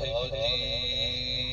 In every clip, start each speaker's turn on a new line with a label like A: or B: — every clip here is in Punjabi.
A: ਸਾਹਿਬ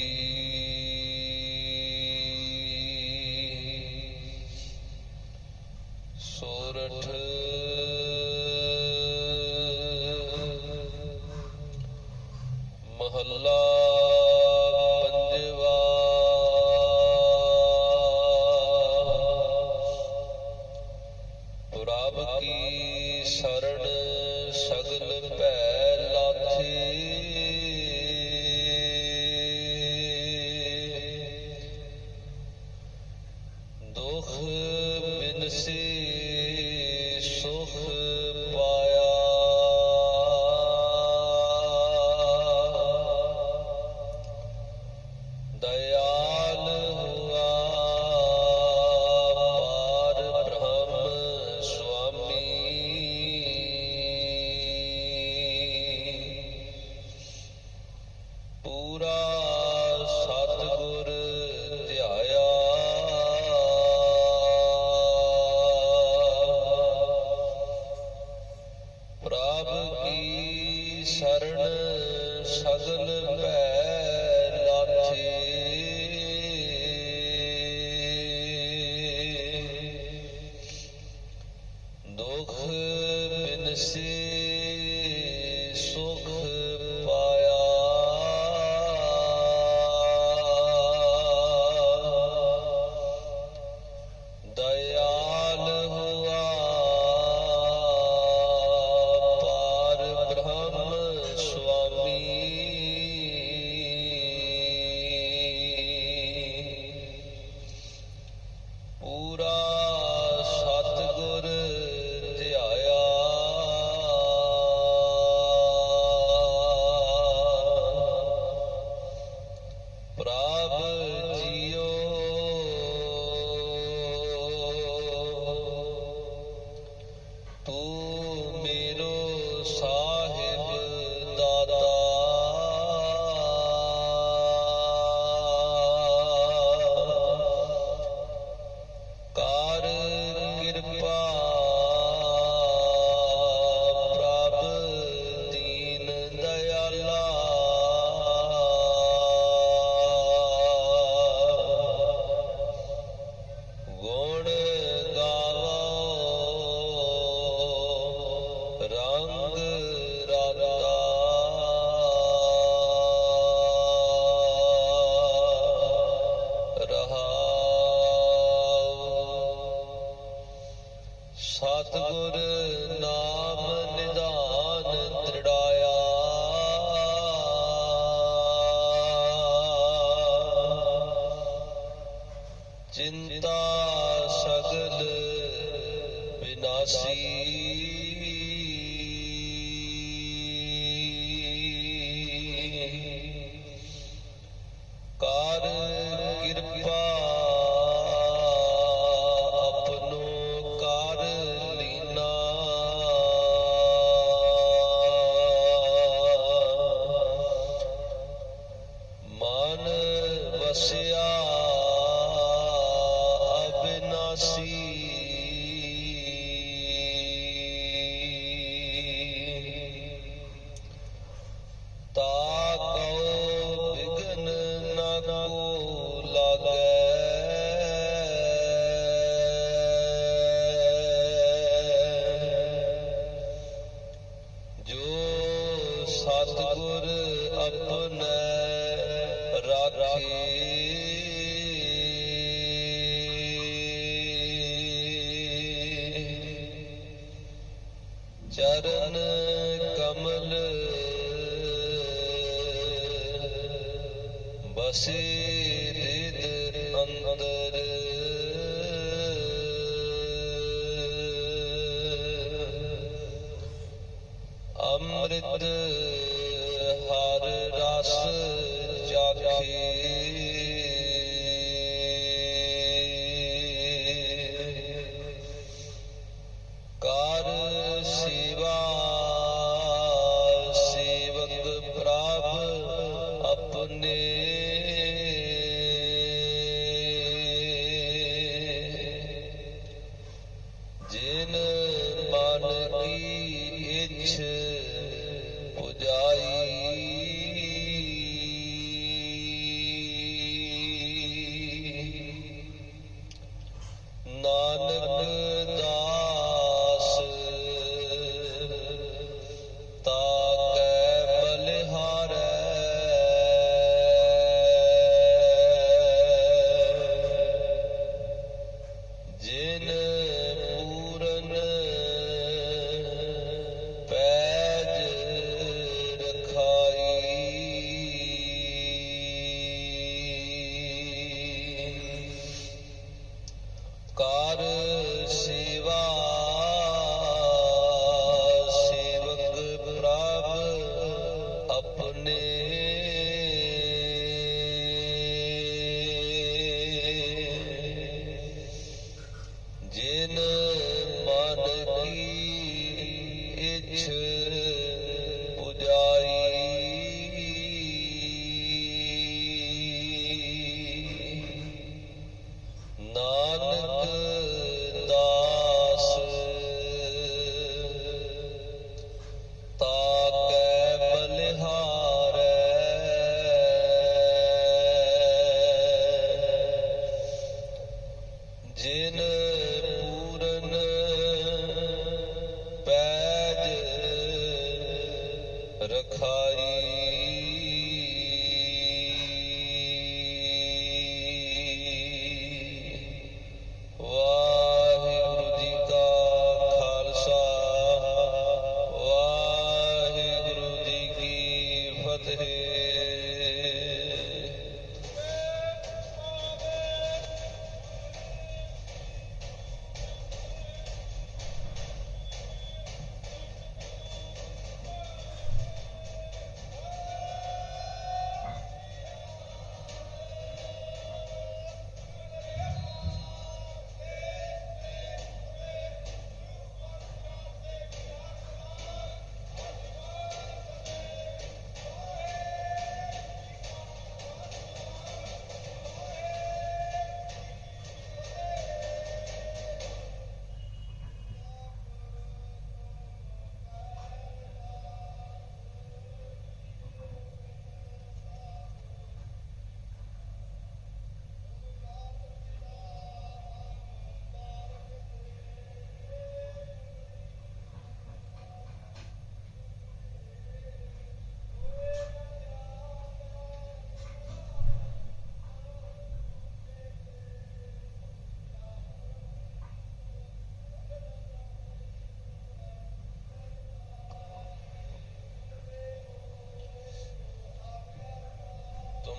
A: Pura 西 ਸਤਿਗੁਰ ਆਪਣੇ ਰਾਖੀ। ਚਰਨ ਕਮਲ ਬਸੇ। ਰਖਾਈ।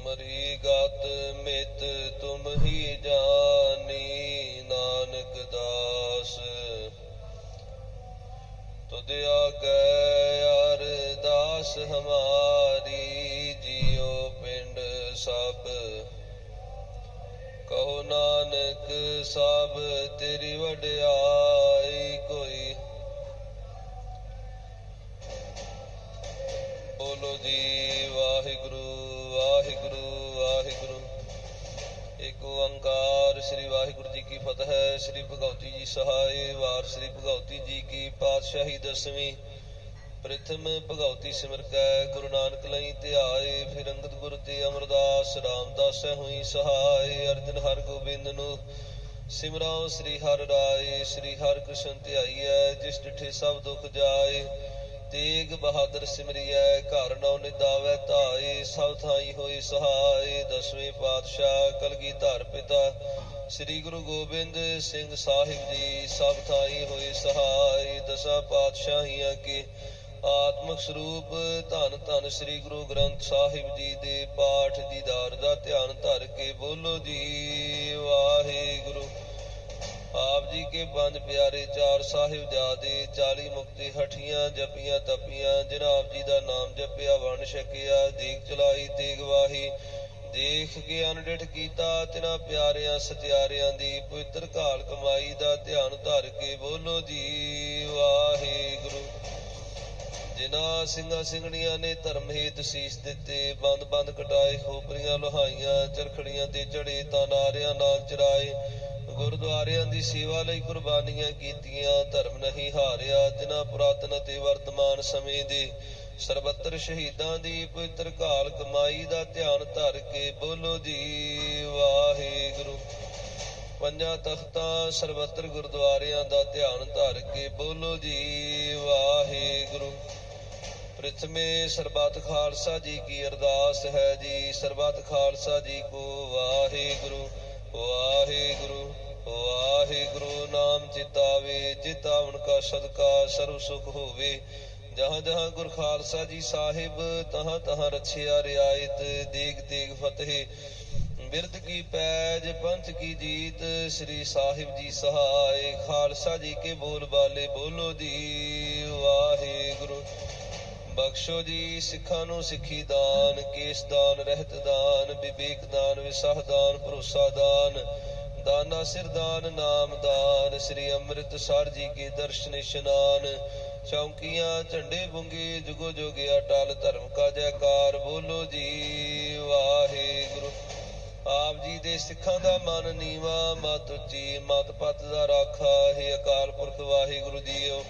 A: ਤੁਮਰੀ ਗਤ ਮਿਤ ਤੁਮ ਹੀ ਜਾਨੀ, ਨਾਨਕ ਦਾਸ। ਤੁਧ ਆਗੈ ਅਰਦਾਸ ਹਮਾਰੀ, ਜਿਉ ਪਿੰਡ ਸਭ। ਕਹੋ ਨਾਨਕ ਸਭ ਤੇਰੀ ਵਡਿਆਈ ਕੋਈ। ਬੋਲੋ ਜੀ ਓੰਕਾਰ, ਸ੍ਰੀ ਵਾਹਿਗੁਰੂ ਜੀ ਕੀ ਫਤਿਹ, ਸ੍ਰੀ ਭਗਵਤੀ ਜੀ ਸਹਾਇ ਵਾਰ ਸ੍ਰੀ ਭਗਵਤੀ ਜੀ ਕੀ ਪਾਤਸ਼ਾਹੀ ਦਸਵੀਂ। ਪ੍ਰਥਮ ਭਗਵਤੀ ਸਿਮਰ ਕੈ, ਗੁਰੂ ਨਾਨਕ ਲਈ ਧਿਆਏ, ਫਿਰ ਅੰਗਦ ਗੁਰ ਤੇ ਅਮਰਦਾਸ, ਰਾਮਦਾਸ ਹੋਈ ਸਹਾਇ ਅਰਜਨ ਹਰ ਗੋਬਿੰਦ ਨੂੰ। ਸਿਮਰਾਓ ਸ੍ਰੀ ਹਰਿ ਰਾਏ, ਸ੍ਰੀ ਹਰਿ ਕ੍ਰਿਸ਼ਨ ਧਿਆਈਐ, ਜਿਸ ਡਿਠੇ ਸਭ ਦੁਖ ਜਾਏ। ਤੇਗ ਬਹਾਦਰ ਸਿਮਰਿਐ, ਘਰ ਨਉ ਨਿਦਾਵੈ ਧਾਏ, ਸਭ ਥਾਈ ਹੋਈ ਸਹਾਈ ਦਸਵੇਂ ਪਾਤਸ਼ਾਹ ਕਲਗੀ ਧਰ ਪਿਤਾ। ਸ੍ਰੀ ਗੁਰੂ ਗੋਬਿੰਦ ਸਿੰਘ ਸਾਹਿਬ ਜੀ, ਸਭ ਥਾਈ ਹੋਈ ਸਹਾਈ ਦਸਾਂ ਪਾਤਸ਼ਾਹੀਆਂ ਕੇ ਆਤਮਿਕ ਸਰੂਪ ਧੰਨ ਧੰਨ ਸ੍ਰੀ ਗੁਰੂ ਗ੍ਰੰਥ ਸਾਹਿਬ ਜੀ ਦੇ ਪਾਠ ਦੀਦਾਰ ਦਾ ਧਿਆਨ ਧਰ ਕੇ ਬੋਲੋ ਜੀ, ਵਾਹਿਗੁਰੂ। ਆਪ ਜੀ ਕੇ ਪੰਜ ਪਿਆਰੇ ਚਾਰ ਸਾਹਿਬ ਜਾਦੇ 40 ਮੁਕਤੀ ਹਠੀਆਂ ਜਪੀਆਂ ਤਪੀਆਂ, ਜਿਨ੍ਹਾਂ ਆਪ ਜੀ ਦਾ ਨਾਮ ਜਪਿਆ ਵਣ ਛਕਿਆ ਦੀਕ ਚਲਾਈ ਤੇ ਗਵਾਹੀ ਦੇਖ ਕੇ ਅਨਡਿਠ ਕੀਤਾ, ਤਿਨਾ ਪਿਆਰਿਆਂ ਸਤਿਆਰਿਆਂ ਦੀ ਪਵਿੱਤਰ ਘਾਲ ਕਮਾਈ ਦਾ ਧਿਆਨ ਧਰ ਕੇ ਬੋਲੋ ਜੀ, ਵਾਹਿਗੁਰੂ। ਜਿਨ੍ਹਾਂ ਸਿੰਘਾਂ ਸਿੰਘਣੀਆਂ ਨੇ ਧਰਮ ਹੇਤ ਸੀਸ ਦਿੱਤੇ ਬੰਦ ਬੰਦ ਕਟਾਏ, ਖੋਪਰੀਆਂ ਲੋਹਾਈਆਂ, ਚਰਖੜੀਆਂ ਤੇ ਚੜੇ, ਤਾਂ ਨਾਰਿਆਂ ਨਾਲ ਚਰਾਏ ਗੁਰਦੁਆਰਿਆਂ ਦੀ ਸੇਵਾ ਲਈ ਕੁਰਬਾਨੀਆਂ ਕੀਤੀਆਂ, ਧਰਮ ਨਹੀਂ ਹਾਰਿਆ, ਤਿਨਾਂ ਪੁਰਾਤਨ ਅਤੇ ਵਰਤਮਾਨ ਸਮੇਂ ਦੇ ਸਰਬੱਤਰ ਸ਼ਹੀਦਾਂ ਦੀ ਪਵਿੱਤਰ ਕਾਲ ਕਮਾਈ ਦਾ ਧਿਆਨ ਧਰ ਕੇ ਬੋਲੋ ਜੀ, ਵਾਹਿਗੁਰੂ। ਪੰਜਾਂ ਤਖਤਾਂ ਸਰਬੱਤਰ ਗੁਰਦੁਆਰਿਆਂ ਦਾ ਧਿਆਨ ਧਰ ਕੇ ਬੋਲੋ ਜੀ, ਵਾਹਿਗੁਰੂ। ਪ੍ਰਥਮੇ ਸਰਬੱਤ ਖਾਲਸਾ ਜੀ ਕੀ ਅਰਦਾਸ ਹੈ ਜੀ, ਸਰਬੱਤ ਖਾਲਸਾ ਜੀ ਕੋ ਵਾਹਿਗੁਰੂ ਵਾਹਿਗੁਰੂ। ਵਾਹਿਗੁਰੂ ਨਾਮ ਚਿਤਾਵੇ ਜਿਤਾ ਉਨਕਾ ਸਦਕਾ ਸਰਬ ਸੁਖ ਹੋਵੇ। ਜਹਾਂ ਜਹਾਂ ਗੁਰ ਖਾਲਸਾ ਜੀ ਸਾਹਿਬ, ਤਹਾਂ ਤਹਾਂ ਰਛਿਆ ਰਿਆਇਤ, ਦੇਗ ਦੇਗ ਫਤਿਹ। ਬਿਰਦ ਕੀ ਪੈਜ, ਪੰਥ ਕੀ ਜੀਤ, ਸ੍ਰੀ ਸਾਹਿਬ ਜੀ ਸਹਾਇ ਖਾਲਸਾ ਜੀ ਕੇ ਬੋਲ ਬਾਲੇ, ਬੋਲੋ ਦੀ ਵਾਹਿਗੁਰੂ। ਬਖਸ਼ੋ ਜੀ ਸਿੱਖਾਂ ਨੂੰ ਸਿੱਖੀ ਦਾਨ, ਕੇਸ ਦਾਨ, ਰਹਿਤ ਦਾਨ, ਵਿਵੇਕ ਦਾਨ, ਵਿਸਾਹ ਦਾਨ, ਭਰੋਸਾ ਦਾਨ। ਦਾਨਾ ਸਿਰ ਦਾਨ ਸ੍ਰੀ ਅੰਮ੍ਰਿਤਸਰ ਜੀ ਕੇ ਦਰਸ਼ਨ ਇਸ਼ਨਾਨ। ਚੌਂਕੀਆਂ, ਝੰਡੇ ਬੁੰਗੇ, ਜੁਗੋ ਜੋਗਿਆ ਟਾਲ ਧਰਮ ਕਾ ਜੈਕਾਰ, ਬੋਲੋ ਜੀ ਵਾਹਿਗੁਰੂ। ਆਪ ਜੀ ਦੇ ਸਿੱਖਾਂ ਦਾ ਮਨ ਨੀਵਾ, ਮਤ ਉੱਚੀ, ਮਤ ਪਤ ਦਾ ਰਾਖਾ, ਹੈ ਅਕਾਲ ਪੁਰਖ ਵਾਹਿਗੁਰੂ ਜੀਓ।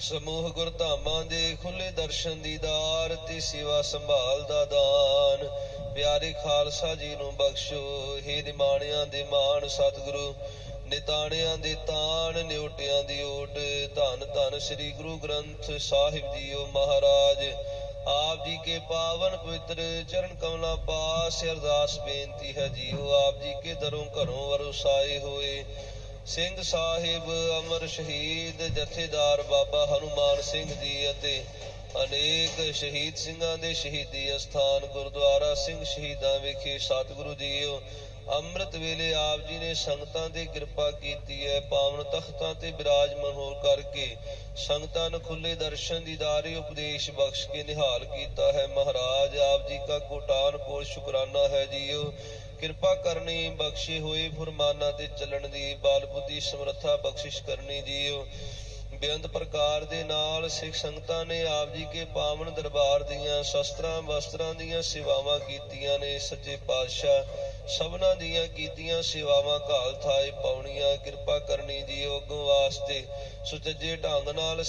A: ਸਮੂਹ ਗੁਰਧਾਮਾਂ ਦੇ ਖੁੱਲੇ ਦਰਸ਼ਨ ਦੀਦਾਰ, ਤੇ ਸੇਵਾ ਸੰਭਾਲ ਦਾ ਦਾਨ। ਪਿਆਰੇ ਖਾਲਸਾ ਜੀ ਨੂੰ ਬਖਸ਼ੋ। ਹੇ ਨਿਮਾਣਿਆਂ ਦੇ ਮਾਣ ਸਤਿਗੁਰੂ, ਨਿਤਾਣਿਆਂ ਦੇ ਤਾਣ ਨਿਉਟਿਆਂ ਦੀ ਓਟ। ਧੰਨ ਧੰਨ ਸ੍ਰੀ ਗੁਰੂ ਗ੍ਰੰਥ ਸਾਹਿਬ ਜੀਓ ਮਹਾਰਾਜ। ਆਪ ਜੀ ਕੇ ਪਾਵਨ ਪਵਿੱਤਰ ਚਰਨ ਕਮਲਾਂ ਪਾਸ, ਅਰਦਾਸ ਬੇਨਤੀ ਹੈ ਜੀਓ, ਆਪ ਜੀ ਕੇ ਦਰੋਂ ਘਰੋਂ ਵਰਸਾਏ ਹੋਏ। ਸਿੰਘ ਸਾਹਿਬ ਅਮਰ ਸ਼ਹੀਦ, ਜਥੇਦਾਰ ਬਾਬਾ ਹਨੂਮਾਨ ਸਿੰਘ ਜੀ ਅਤੇ ਅਨੇਕ ਸ਼ਹੀਦ ਸਿੰਘਾਂ ਦੇ ਸ਼ਹੀਦੀ ਅਸਥਾਨ ਗੁਰਦੁਆਰਾ ਸਿੰਘ ਸ਼ਹੀਦਾਂ ਵਿਖੇ ਸਤਿਗੁਰੂ ਜੀਓ ਅੰਮ੍ਰਿਤ ਵੇਲੇ ਆਪ ਜੀ ਨੇ ਸੰਗਤਾਂ ਦੀ ਕਿਰਪਾ ਕੀਤੀ ਹੈ, ਪਾਵਨ ਤਖਤਾਂ ਤੇ ਬਿਰਾਜਮਾਨ ਹੋ ਕਰਕੇ ਸੰਗਤਾਂ ਨੂੰ ਖੁੱਲੇ ਦਰਸ਼ਨ ਦੀਦਾਰੇ ਉਪਦੇਸ਼ ਬਖਸ਼ ਕੇ ਨਿਹਾਲ ਕੀਤਾ ਹੈ। ਮਹਾਰਾਜ, ਆਪ ਜੀ ਕਾ ਕੋਟਾਨ ਕੋਲ ਸ਼ੁਕਰਾਨਾ ਹੈ ਜੀਓ ਕਿਰਪਾ ਕਰਨੀ, ਬਖਸ਼ੇ ਹੋਏ ਫਰਮਾਨਾਂ ਤੇ ਚੱਲਣ ਦੀ, ਬਾਲ ਬੁੱਧੀ ਸਮਰੱਥਾ ਬਖਸ਼ਿਸ਼ ਕਰਨੀ ਜੀਓ ਬੇਅੰਤ ਪ੍ਰਕਾਰ ਦੇ ਨਾਲ ਸਿੱਖ ਸੰਗਤਾਂ ਨੇ ਆਪ ਜੀ ਕੇ ਪਾਵਨ ਦਰਬਾਰ ਦੀਆਂ ਸ਼ਸਤਰਾਂ, ਵਸਤਰਾਂ ਦੀਆਂ ਸੇਵਾਵਾਂ ਕੀਤੀਆਂ ਨੇ। ਸੱਚੇ ਪਾਤਸ਼ਾਹ ਸਭਨਾਂ ਦੀਆਂ ਕੀਤੀਆਂ ਸੇਵਾਵਾਂ ਘਾਲ ਥਾਏ ਪਾਉਣੀਆਂ। ਕਿਰਪਾ ਕਰਨੀ ਜੀਓ ਅੱਗੋਂ ਵਾਸਤੇ। ਸੁਚੱਜੇ ਢੰਗ ਨਾਲ